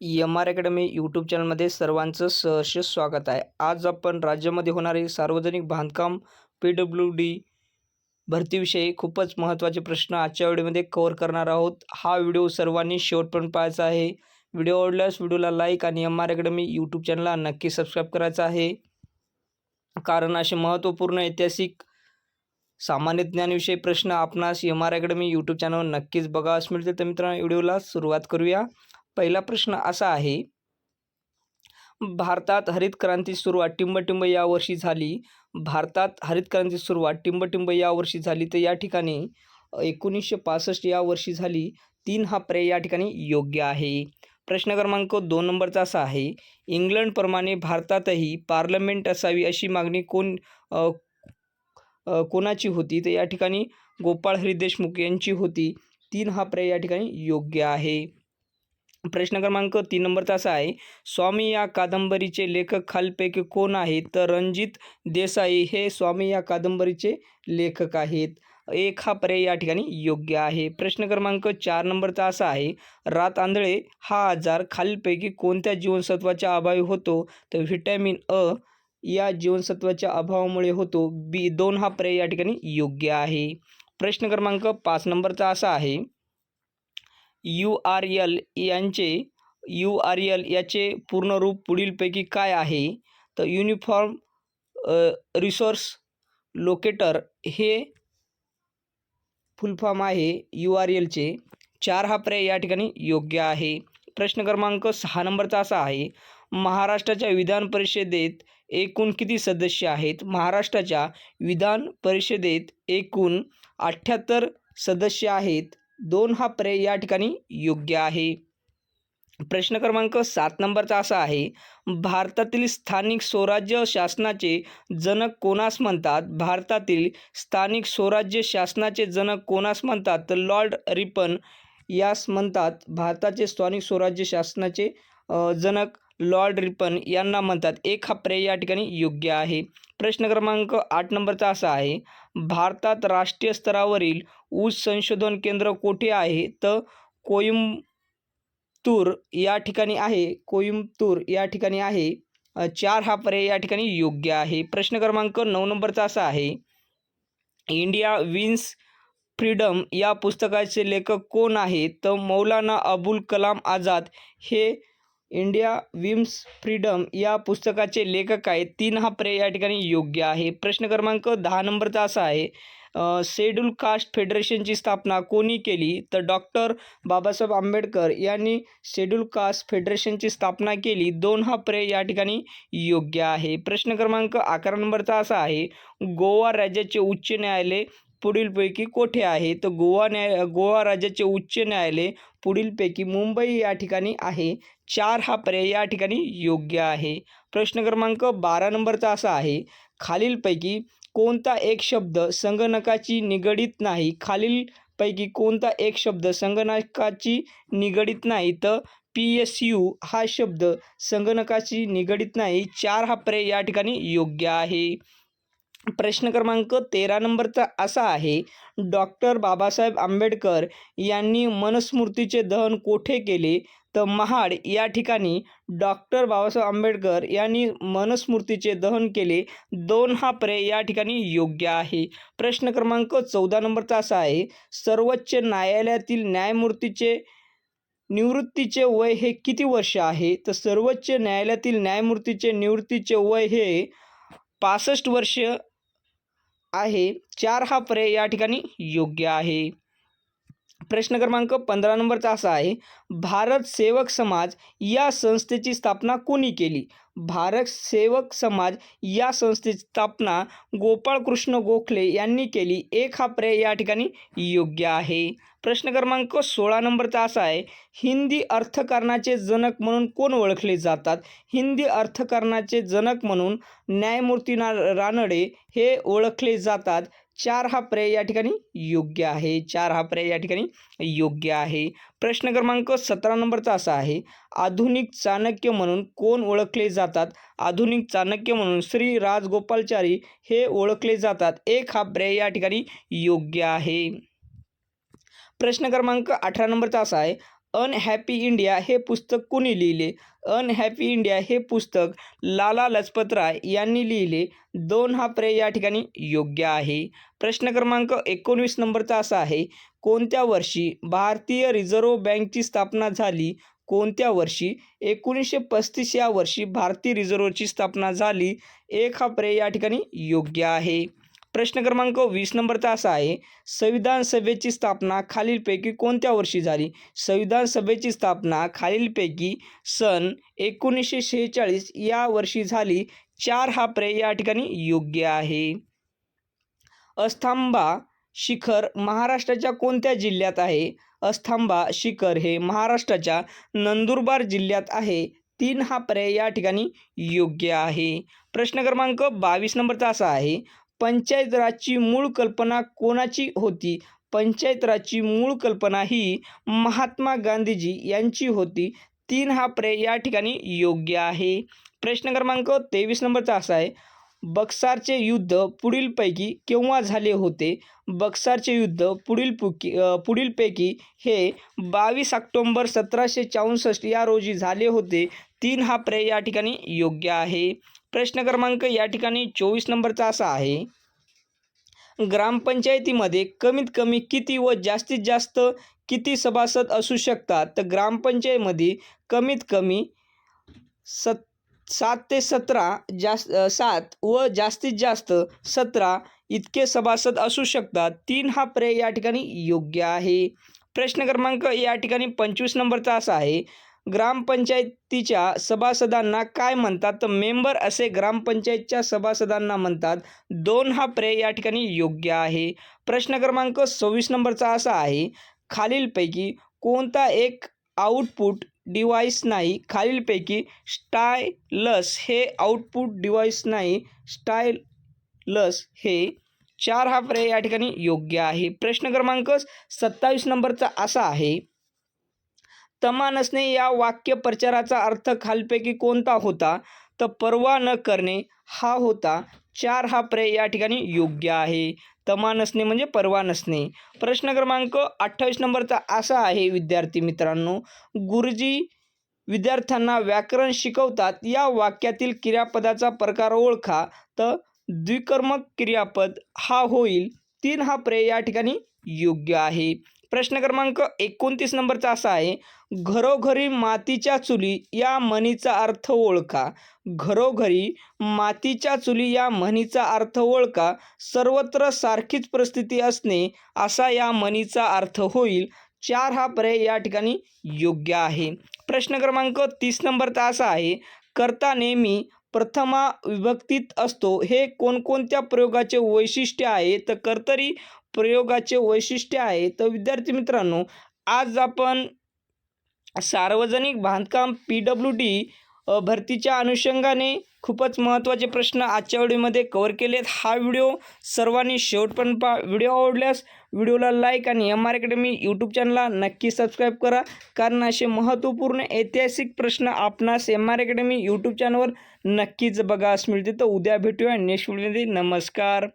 M R academy YouTube चॅनलमध्ये सर्वांचं सहर्ष स्वागत आहे. आज आपण राज्यामध्ये होणारे सार्वजनिक बांधकाम पी डब्ल्यू डी भरतीविषयी खूपच महत्त्वाचे प्रश्न आजच्या व्हिडिओमध्ये कव्हर करणार आहोत. हा व्हिडिओ सर्वांनी शेवटपर्यंत पाहायचा आहे. व्हिडिओ आवडल्यास व्हिडिओला लाईक आणि एम आर अकॅडमी यूट्यूब चॅनलला नक्की सबस्क्राईब करायचा आहे. कारण असे महत्त्वपूर्ण ऐतिहासिक सामान्य ज्ञानविषयी प्रश्न आपणास एम आर अकॅडमी यूट्यूब चॅनलवर नक्कीच बघावास मिळते तर मित्रांनो व्हिडिओला सुरुवात करूया. पहिला प्रश्न असा आहे भारतात हरित क्रांती सुरुवात टिंबटिंब या वर्षी झाली. भारतात हरित क्रांती सुरुवात टिंबटिंब या वर्षी झाली तर या ठिकाणी एकोणीसशे पासष्ट या वर्षी झाली. तीन हा पर्याय या ठिकाणी योग्य आहे. प्रश्न क्रमांक दोन नंबरचा असा आहे इंग्लंडप्रमाणे भारतातही पार्लमेंट असावी अशी मागणी कोण कोणाची होती? तर या ठिकाणी गोपाळ हरी देशमुख यांची होती. तीन हा पर्याय या ठिकाणी योग्य आहे. प्रश्न क्रमांक तीन नंबरचा असा आहे स्वामी या कादंबरीचे लेखक खालपैकी कोण आहेत? तर रणजित देसाई हे स्वामी या कादंबरीचे लेखक आहेत. एक हा पर्याय या ठिकाणी योग्य आहे. प्रश्न क्रमांक चार नंबरचा असा आहे रात आंधळे हा आजार खालीलपैकी कोणत्या जीवनसत्वाच्या अभावी होतो? तर व्हिटॅमिन अ या जीवनसत्वाच्या अभावामुळे होतो. बी दोन हा पर्याय या ठिकाणी योग्य आहे. प्रश्न क्रमांक पाच नंबरचा असा आहे यू आर यल यांचे यू आर एल याचे पूर्ण रूप पुढीलपैकी काय आहे? तर युनिफॉर्म रिसोर्स लोकेटर हे फुलफॉर्म आहे यू आर एलचे चार हा पर्याय या ठिकाणी योग्य आहे. प्रश्न क्रमांक सहा नंबरचा असा आहे महाराष्ट्राच्या विधान परिषदेत एकूण किती सदस्य आहेत? महाराष्ट्राच्या विधान परिषदेत एकूण अठ्ठ्याहत्तर सदस्य आहेत. दोन हा पर्याय या ठिकाणी योग्य आहे. प्रश्न क्रमांक सात नंबरचा असा आहे भारतातील स्थानिक स्वराज्य शासनाचे जनक कोणास म्हणतात? भारतातील स्थानिक स्वराज्य शासनाचे जनक कोणास म्हणतात? तर लॉर्ड रिपन यास म्हणतात. भारताचे स्थानिक स्वराज्य शासनाचे जनक लॉर्ड रिपन यांना म्हणतात. एक हा पर्याय या ठिकाणी योग्य आहे. प्रश्न क्रमांक आठ नंबरचा असा आहे भारतात राष्ट्रीय स्तरावरील ऊस संशोधन केंद्र कोठे आहे? तर कोइंबतूर या ठिकाणी आहे. कोईमतूर या ठिकाणी आहे. चार हा पर्याय या ठिकाणी योग्य आहे. प्रश्न क्रमांक नऊ नंबरचा असा आहे. इंडिया विन्स फ्रीडम या पुस्तकाचे लेखक कोण आहेत तर मौलाना अबुल कलाम आझाद. हे इंडिया विम्स फ्रीडम या पुस्तकाचे लेखक आहेत. तीन हा पर्याय या ठिकाणी योग्य आहे. प्रश्न क्रमांक दहा नंबरचा असा आहे शेड्यूल कास्ट फेडरेशनची स्थापना कोणी केली? तर डॉक्टर बाबासाहेब आंबेडकर यांनी शेड्यूल कास्ट फेडरेशनची स्थापना केली. दोन हा पर्याय या ठिकाणी योग्य आहे. प्रश्न क्रमांक अकरा नंबरचा असा आहे गोवा राज्याचे उच्च न्यायालय पुढीलपैकी कोठे आहे? तर गोवा न्याय गोवा राज्याचे उच्च न्यायालय पुढीलपैकी मुंबई या ठिकाणी आहे. चार हा पर्याय या ठिकाणी योग्य आहे. प्रश्न क्रमांक बारा नंबरचा असा आहे. खालीलपैकी कोणता एक शब्द संगणकाची निगडीत नाही? खालीलपैकी कोणता एक शब्द संगणकाची निगडीत नाही? तर पी एस यू हा शब्द संगणकाची निगडीत नाही. चार हा पर्याय या ठिकाणी योग्य आहे. प्रश्न क्रमांक तेरा नंबरचा असा आहे डॉक्टर बाबासाहेब आंबेडकर यांनी मनस्मृतीचे दहन कोठे केले? तर महाड या ठिकाणी डॉक्टर बाबासाहेब आंबेडकर यांनी मनस्मृतीचे दहन केले. दोन हा पर्याय या ठिकाणी योग्य आहे. प्रश्न क्रमांक चौदा नंबरचा असा आहे सर्वोच्च न्यायालयातील न्यायमूर्तीचे निवृत्तीचे वय हे किती वर्ष आहे? तर सर्वोच्च न्यायालयातील न्यायमूर्तीचे निवृत्तीचे वय हे पासष्ट वर्ष आहे. चार हा पर्याय या ठिकाणी योग्य आहे. प्रश्न क्रमांक पंधरा नंबरचा असा आहे भारत सेवक समाज या संस्थेची स्थापना कोणी केली भारत सेवक समाज या संस्थेची स्थापना गोपाळकृष्ण गोखले यांनी केली. एक हा पर्याय या ठिकाणी योग्य आहे. प्रश्न क्रमांक सोळा नंबरचा असा आहे हिंदी अर्थकारणाचे जनक म्हणून कोण ओळखले जातात हिंदी अर्थकारणाचे जनक म्हणून न्यायमूर्ती ना रानडे हे ओळखले जातात. चार हा पर्याय या ठिकाणी योग्य आहे. चार हा पर्याय या ठिकाणी योग्य आहे. प्रश्न क्रमांक सतरा नंबरचा असा आहे आधुनिक चाणक्य म्हणून कोण ओळखले जातात? आधुनिक चाणक्य म्हणून श्री राजगोपालचारी हे ओळखले जातात. एक हा पर्याय या ठिकाणी योग्य आहे. प्रश्न क्रमांक अठरा नंबरचा असा आहे अनहॅपी इंडिया हे पुस्तक कोणी लिहिले? अनहॅपी इंडिया हे पुस्तक लाला लजपत राय यांनी लिहिले. दोन हा पर्याय या ठिकाणी योग्य आहे. प्रश्न क्रमांक एकोणवीस नंबरचा असा आहे कोणत्या वर्षी भारतीय रिझर्व्ह बँकची स्थापना झाली? कोणत्या वर्षी? एकोणीसशे पस्तीस या वर्षी भारतीय रिझर्व्हची स्थापना झाली. एक हा पर्याय या ठिकाणी योग्य आहे. प्रश्न क्रमांक वीस नंबरचा असा आहे संविधान सभेची स्थापना खालीलपैकी कोणत्या वर्षी झाली? संविधान सभेची स्थापना खालीलपैकी सन एकोणीसशे शेहेचाळीस या वर्षी झाली. चार हा पर्याय या ठिकाणी योग्य आहे. अस्थांबा शिखर महाराष्ट्राच्या कोणत्या जिल्ह्यात आहे? अस्थांबा शिखर हे महाराष्ट्राच्या नंदुरबार जिल्ह्यात आहे. तीन हा पर्याय या ठिकाणी योग्य आहे. प्रश्न क्रमांक बावीस नंबरचा असा आहे पंचायत राजची मूळ कल्पना कोणाची होती? पंचायत राजची मूळ कल्पना ही महात्मा गांधीजी यांची होती. तीन हा पर्याय या ठिकाणी योग्य आहे. प्रश्न क्रमांक तेवीस नंबरचा असा आहे. बक्सारचे युद्ध पुढीलपैकी केव्हा झाले होते? बक्सारचे युद्ध पुढील पुकी पुढीलपैकी हे बावीस ऑक्टोंबर सतराशे चौसष्ट या रोजी झाले होते. तीन हा पर्याय या ठिकाणी योग्य आहे. प्रश्न क्रमांक या ठिकाणी चोवीस नंबरचा असा आहे. ग्रामपंचायतीमध्ये कमीत कमी किती व जास्तीत जास्त किती सभासद असू शकतात? तर ग्रामपंचायतीमध्ये कमीत कमी सत सात ते सतरा जास्त सात व जास्तीत जास्त सतरा इतके सभासद असू शकतात. तीन हा पर्याय या ठिकाणी योग्य आहे. प्रश्न क्रमांक या ठिकाणी पंचवीस नंबरचा असा आहे. ग्रामपंचायतीच्या सभासदांना काय म्हणतात? तर मेंबर असे ग्रामपंचायतच्या सभासदांना म्हणतात दोन हा पर्याय या ठिकाणी योग्य आहे. प्रश्न क्रमांक सव्वीस नंबरचा असा आहे खालीलपैकी कोणता एक आउटपुट डिव्हाइस नाही? खालीलपैकी स्टायलस हे आउटपुट डिव्हाइस नाही स्टायलस हे चार हा पर्याय या ठिकाणी योग्य आहे. प्रश्न क्रमांक सत्तावीस नंबरचा असा आहे तमा नसणे या वाक्य प्रचाराचा अर्थ खालपैकी कोणता होता? तर परवा न करणे हा होता. चार हा पर्याय या ठिकाणी योग्य आहे. तमा नसणे म्हणजे परवा नसणे. प्रश्न क्रमांक अठ्ठावीस नंबरचा असा आहे विद्यार्थी मित्रांनो. गुरुजी विद्यार्थ्यांना व्याकरण शिकवतात. या वाक्यातील क्रियापदाचा प्रकार ओळखा. तर द्विकर्मक क्रियापद हा होईल. तीन हा पर्याय या ठिकाणी योग्य आहे. प्रश्न क्रमांक एकोणतीस नंबरचा असा आहे घरोघरी मातीच्या चुली या म्हणीचा अर्थ ओळखा. घरोघरी मातीच्या चुली या म्हणीचा अर्थ ओळखा. सर्वत्र सारखीच परिस्थिती असणे असा या म्हणीचा अर्थ होईल. चार हा पर्याय या ठिकाणी योग्य आहे. प्रश्न क्रमांक तीस नंबरचा असा आहे करता नेहमी प्रथमा विभक्तीत असतो. हे कोणकोणत्या प्रयोगाचे वैशिष्ट्य आहे? तर कर्तरी प्रयोगाचे वैशिष्ट्य आहे. तर विद्यार्थी मित्रांनो आज आपण सार्वजनिक बांधकाम पी डब्ल्यू डी भरतीच्या अनुषंगाने खूपच महत्त्वाचे प्रश्न आजच्या व्हिडिओमध्ये कवर केलेत. हा व्हिडिओ सर्वांनी शेवटपर्यंत पहा. व्हिडिओ आवडल्यास व्हिडिओला लाईक आणि एम आर अकॅडमी यूट्यूब चॅनलला नक्की सबस्क्राईब करा. कारण असे महत्त्वपूर्ण ऐतिहासिक प्रश्न आपणास एम आर अकॅडमी यूट्यूब चॅनलवर नक्कीच बघास मिळते तर उद्या भेटूया नेक्स्ट व्हिडिओमध्ये नमस्कार.